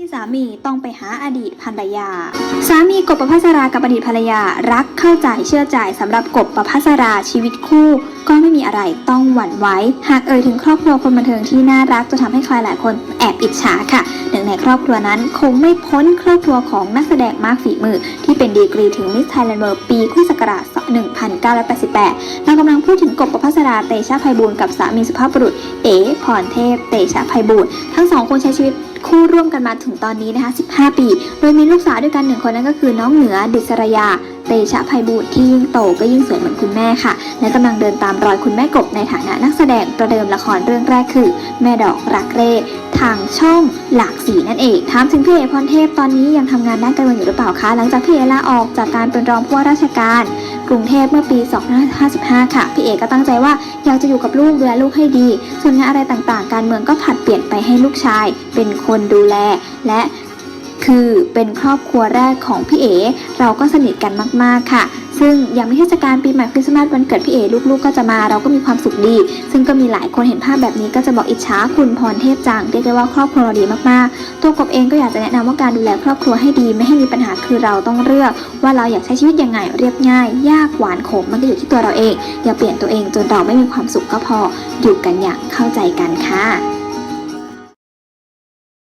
ที่สามีต้องไปหาอดีตภรรยา สามีกบประพัสรากับอดีตภรรยารักเข้าใจเชื่อใจสำหรับกบประพัสราชีวิตคู่ ก็ไม่มีอะไรต้องหวั่นไหวหากเอ่ยถึงครอบครัวคนบันเทิงที่น่ารักจะทำให้ใครหลายคน อบอิจฉาค่ะหนึ่งในครอบครัวนั้นคงไม่พ้นครอบครัวของนักแสดงมากฝีมือ ที่เป็นดีกรีถึงมิสไทยแลนด์เวิร์ปีคริสต์ศักราช 1988 เรากำลังพูดถึงกบประภัสราเตชะไพบูลกับสามีสุภาพบุรุษ เอ๋พรเทพ เตชะไพบูลทั้งสองคนใช้ชีวิตคู่ร่วมกันมาถึงตอนนี้นะคะ 15 ปี โดยมีลูกสาวด้วยกันหนึ่งคนนั่นก็คือน้องเหนือดิษรยาเตชะไพบูลย์ที่ยิ่งโตก็ยิ่งสวยเหมือนคุณแม่ค่ะ และกำลังเดินตามรอยคุณแม่กบในฐานะนักแสดงประเดิมละครเรื่องแรกคือ แม่ดอกรักเร่ทางช่องหลากสีนั่นเองถามถึงพี่เอพรเทพตอนนี้ยังทำงานด้านการเมืองอยู่หรือเปล่าคะหลังจากพี่เอลาออกจากการเป็นรองผู้ว่าราชการ กรุงเทพเมื่อปี2555 ค่ะพี่เอกก็ตั้งใจว่าอยากจะอยู่กับลูกดูแลลูกให้ดี ส่วนงานอะไรต่างๆ การเมืองก็ผัดเปลี่ยนไปให้ลูกชาย เป็นคนดูแลและ คือเป็นครอบครัวแรกของพี่เอเราก็สนิทกันมาก ๆ ค่ะ ซึ่งอย่างมีเทศกาลปีใหม่คริสต์มาสวันเกิดพี่เอลูกๆก็จะมาเราก็มีความสุขดี ซึ่งก็มีหลายคนเห็นภาพแบบนี้ก็จะบอกอิจฉาคุณพรเทพจังเรียกได้ว่าครอบครัวเราดีมากๆ ตัวกบเองก็อยากจะแนะนำว่าการดูแลครอบครัวให้ดีไม่ให้มีปัญหาคือเราต้องเลือก ว่าเราอยากใช้ชีวิตยังไงเรียบง่าย ยากหวานขมมันก็อยู่ที่ตัวเราเอง อย่าเปลี่ยนตัวเองจนเราไม่มีความสุขก็พออยู่กันอย่างเข้าใจกันค่ะ